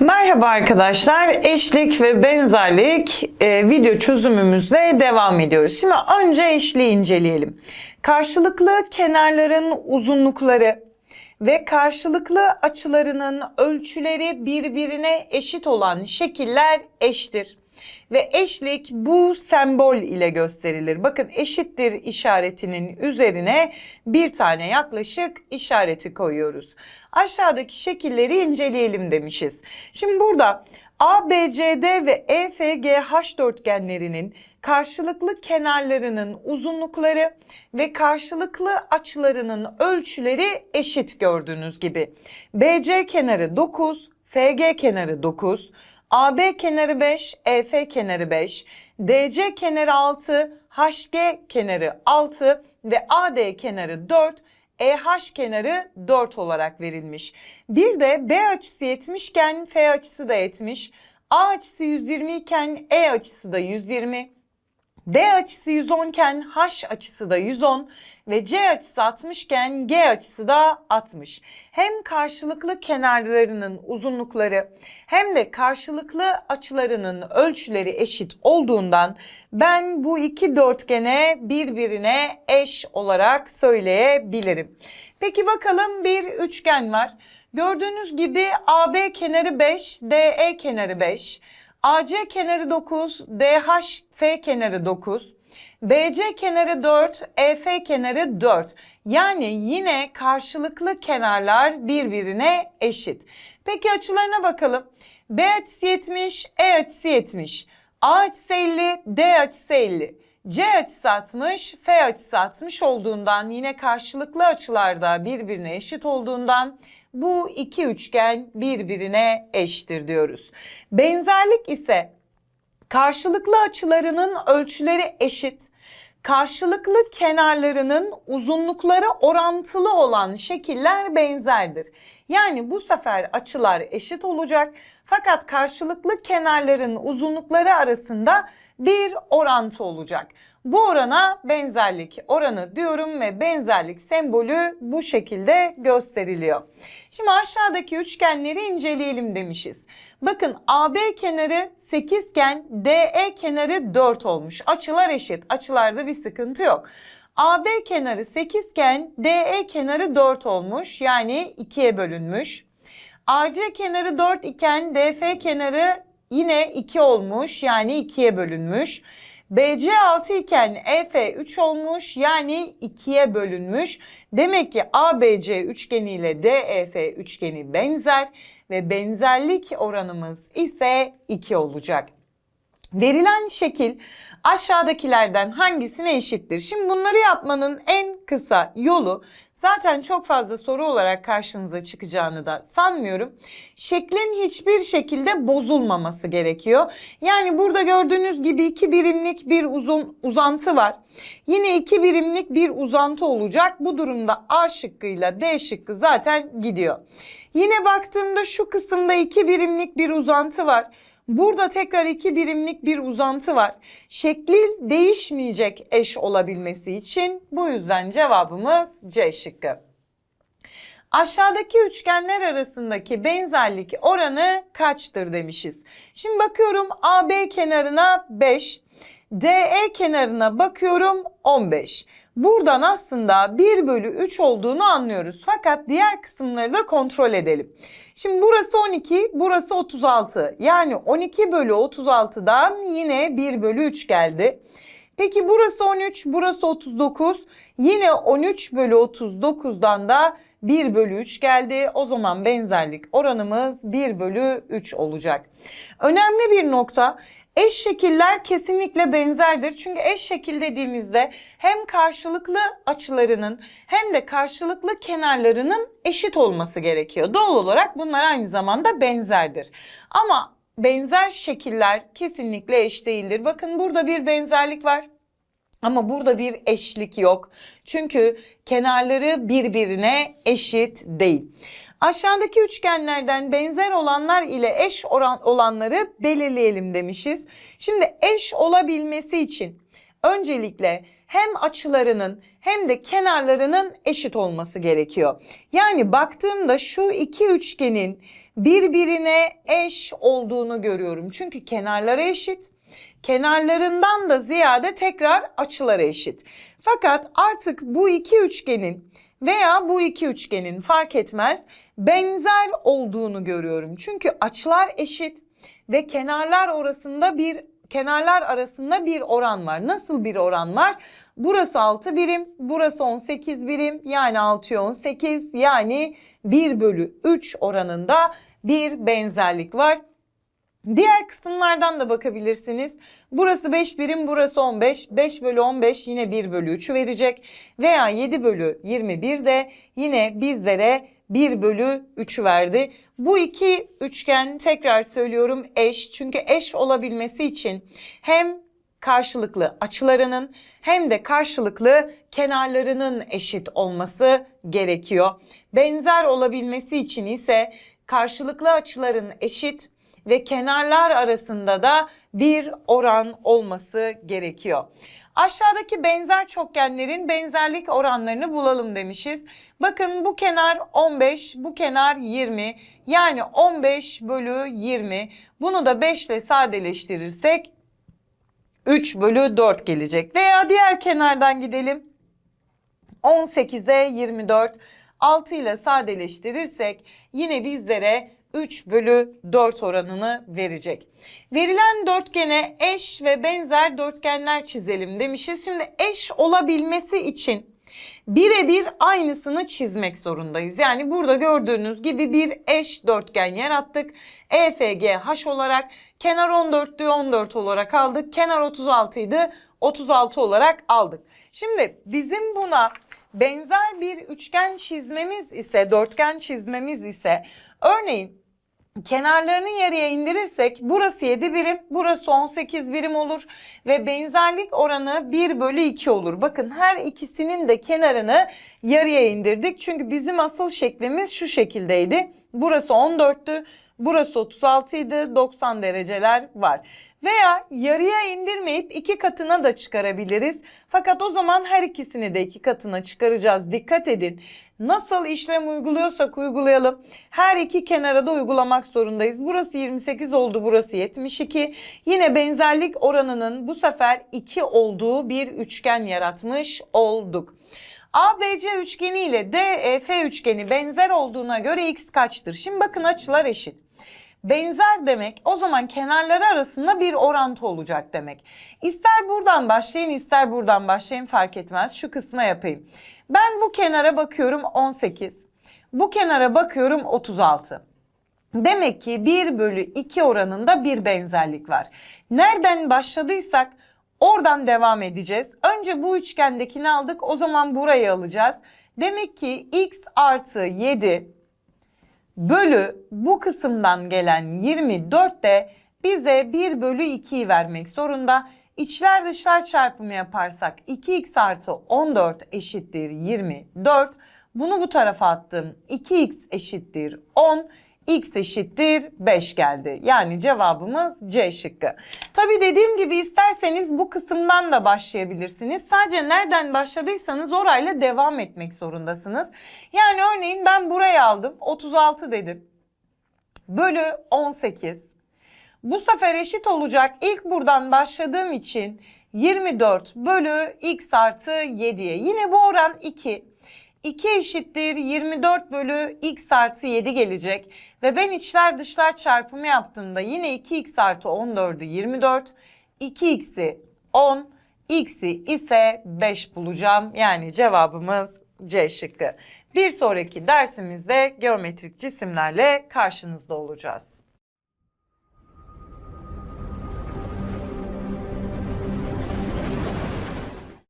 Merhaba arkadaşlar. Eşlik ve benzerlik e, video çözümümüzle devam ediyoruz. Şimdi önce eşliği inceleyelim. Karşılıklı kenarların uzunlukları ve karşılıklı açılarının ölçüleri birbirine eşit olan şekiller eştir. Ve eşlik bu sembol ile gösterilir. Bakın eşittir işaretinin üzerine bir tane yaklaşık işareti koyuyoruz. Aşağıdaki şekilleri inceleyelim demişiz. Şimdi burada ABCD ve EFGH dörtgenlerinin karşılıklı kenarlarının uzunlukları ve karşılıklı açılarının ölçüleri eşit gördüğünüz gibi. BC kenarı 9, FG kenarı 9, AB kenarı 5, EF kenarı 5, DC kenarı 6, HG kenarı 6 ve AD kenarı 4, EH kenarı 4 olarak verilmiş. Bir de B açısı 70 iken F açısı da 70, A açısı 120 iken E açısı da 120, D açısı 110 iken H açısı da 110 ve C açısı 60 iken G açısı da 60. Hem karşılıklı kenarlarının uzunlukları hem de karşılıklı açılarının ölçüleri eşit olduğundan ben bu iki dörtgene birbirine eş olarak söyleyebilirim. Peki bakalım bir üçgen var. Gördüğünüz gibi AB kenarı 5, DE kenarı 5. AC kenarı 9, DHF kenarı 9. BC kenarı 4, EF kenarı 4. Yani yine karşılıklı kenarlar birbirine eşit. Peki açılarına bakalım. B açısı 70, E açısı 70. A açısı 50, D açısı 50. C açısı 60, F açısı 60 olduğundan yine karşılıklı açılarda birbirine eşit olduğundan bu iki üçgen birbirine eşittir diyoruz. Benzerlik ise karşılıklı açılarının ölçüleri eşit, karşılıklı kenarlarının uzunlukları orantılı olan şekiller benzerdir. Yani bu sefer açılar eşit olacak fakat karşılıklı kenarların uzunlukları arasında bir orantı olacak. Bu orana benzerlik oranı diyorum ve benzerlik sembolü bu şekilde gösteriliyor. Şimdi aşağıdaki üçgenleri inceleyelim demişiz. Bakın AB kenarı 8 iken DE kenarı 4 olmuş. Açılar eşit. Açılarda bir sıkıntı yok. AB kenarı 8 iken DE kenarı 4 olmuş. Yani 2'ye bölünmüş. AC kenarı 4 iken DF kenarı yine 2 olmuş. Yani 2'ye bölünmüş. BC 6 iken EF 3 olmuş yani 2'ye bölünmüş. Demek ki ABC üçgeni ile DEF üçgeni benzer ve benzerlik oranımız ise 2 olacak. Verilen şekil aşağıdakilerden hangisine eşittir? Şimdi bunları yapmanın en kısa yolu zaten çok fazla soru olarak karşınıza çıkacağını da sanmıyorum. Şeklin hiçbir şekilde bozulmaması gerekiyor. Yani burada gördüğünüz gibi iki birimlik bir uzun uzantı var. Yine iki birimlik bir uzantı olacak. Bu durumda A şıkkıyla D şıkkı zaten gidiyor. Yine baktığımda şu kısımda iki birimlik bir uzantı var. Burada tekrar iki birimlik bir uzantı var. Şekli değişmeyecek eş olabilmesi için bu yüzden cevabımız C şıkkı. Aşağıdaki üçgenler arasındaki benzerlik oranı kaçtır demişiz. Şimdi bakıyorum AB kenarına 5, DE kenarına bakıyorum 15. Buradan aslında 1 bölü 3 olduğunu anlıyoruz. Fakat diğer kısımları da kontrol edelim. Şimdi burası 12, burası 36. Yani 12 bölü 36'dan yine 1 bölü 3 geldi. Peki burası 13, burası 39. Yine 13 bölü 39'dan da 1 bölü 3 geldi. O zaman benzerlik oranımız 1 bölü 3 olacak. Önemli bir nokta eş şekiller kesinlikle benzerdir. Çünkü eş şekil dediğimizde hem karşılıklı açılarının hem de karşılıklı kenarlarının eşit olması gerekiyor. Doğal olarak bunlar aynı zamanda benzerdir. Ama benzer şekiller kesinlikle eş değildir. Bakın burada bir benzerlik var. Ama burada bir eşlik yok. Çünkü kenarları birbirine eşit değil. Aşağıdaki üçgenlerden benzer olanlar ile eş oran olanları belirleyelim demişiz. Şimdi eş olabilmesi için öncelikle hem açılarının hem de kenarlarının eşit olması gerekiyor. Yani baktığımda şu iki üçgenin birbirine eş olduğunu görüyorum. Çünkü kenarları eşit. Kenarlarından da ziyade tekrar açıları eşit. Fakat artık bu iki üçgenin veya bu iki üçgenin fark etmez benzer olduğunu görüyorum. Çünkü açılar eşit ve kenarlar arasında bir kenarlar arasında bir oran var. Nasıl bir oran var? Burası 6 birim, burası 18 birim. Yani 6'ya 18 yani 1 bölü 3 oranında bir benzerlik var. Diğer kısımlardan da bakabilirsiniz. Burası 5 birim, burası 15. 5 bölü 15 yine 1 bölü 3'ü verecek. Veya 7 bölü 21 de yine bizlere 1 bölü 3'ü verdi. Bu iki üçgen tekrar söylüyorum eş. Çünkü eş olabilmesi için hem karşılıklı açılarının hem de karşılıklı kenarlarının eşit olması gerekiyor. Benzer olabilmesi için ise karşılıklı açıların eşit ve kenarlar arasında da bir oran olması gerekiyor. Aşağıdaki benzer çokgenlerin benzerlik oranlarını bulalım demişiz. Bakın bu kenar 15, bu kenar 20. Yani 15 bölü 20. Bunu da 5 ile sadeleştirirsek 3 bölü 4 gelecek. Veya diğer kenardan gidelim. 18'e 24. 6 ile sadeleştirirsek yine bizlere 3 bölü 4 oranını verecek. Verilen dörtgene eş ve benzer dörtgenler çizelim demişiz. Şimdi eş olabilmesi için birebir aynısını çizmek zorundayız. Yani burada gördüğünüz gibi bir eş dörtgen yarattık. E EFGH olarak kenar 14'tü 14 olarak aldık. Kenar 36 idi 36 olarak aldık. Şimdi bizim buna benzer bir üçgen çizmemiz ise, dörtgen çizmemiz ise örneğin kenarlarını yarıya indirirsek burası 7 birim, burası 18 birim olur ve benzerlik oranı 1 bölü 2 olur. Bakın her ikisinin de kenarını yarıya indirdik. Çünkü bizim asıl şeklimiz şu şekildeydi. Burası 14'tü, burası 36 idi, 90 dereceler var. Veya yarıya indirmeyip iki katına da çıkarabiliriz. Fakat o zaman her ikisini de iki katına çıkaracağız. Dikkat edin. Nasıl işlem uyguluyorsak uygulayalım. Her iki kenara da uygulamak zorundayız. Burası 28 oldu, burası 72. Yine benzerlik oranının bu sefer 2 olduğu bir üçgen yaratmış olduk. ABC üçgeni ile DEF üçgeni benzer olduğuna göre x kaçtır? Şimdi bakın açılar eşit. Benzer demek o zaman kenarları arasında bir orantı olacak demek. İster buradan başlayın ister buradan başlayın fark etmez. Şu kısma yapayım. Ben bu kenara bakıyorum 18. Bu kenara bakıyorum 36. Demek ki 1 bölü 2 oranında bir benzerlik var. Nereden başladıysak oradan devam edeceğiz. Önce bu üçgendekini aldık o zaman burayı alacağız. Demek ki x artı 7 bölü bu kısımdan gelen 24 de bize 1 bölü 2'yi vermek zorunda. İçler dışlar çarpımı yaparsak 2x artı 14 eşittir 24. Bunu bu tarafa attım. 2x eşittir 10. X eşittir 5 geldi. Yani cevabımız C şıkkı. Tabi dediğim gibi isterseniz bu kısımdan da başlayabilirsiniz. Sadece nereden başladıysanız orayla devam etmek zorundasınız. Yani örneğin ben burayı aldım 36 dedim. Bölü 18. Bu sefer eşit olacak. İlk buradan başladığım için 24 bölü x artı 7'ye. Yine bu oran 2. 2 eşittir 24 bölü x artı 7 gelecek. Ve ben içler dışlar çarpımı yaptığımda yine 2x artı 14'ü 24. 2x'i 10. x'i ise 5 bulacağım. Yani cevabımız C şıkkı. Bir sonraki dersimizde geometrik cisimlerle karşınızda olacağız.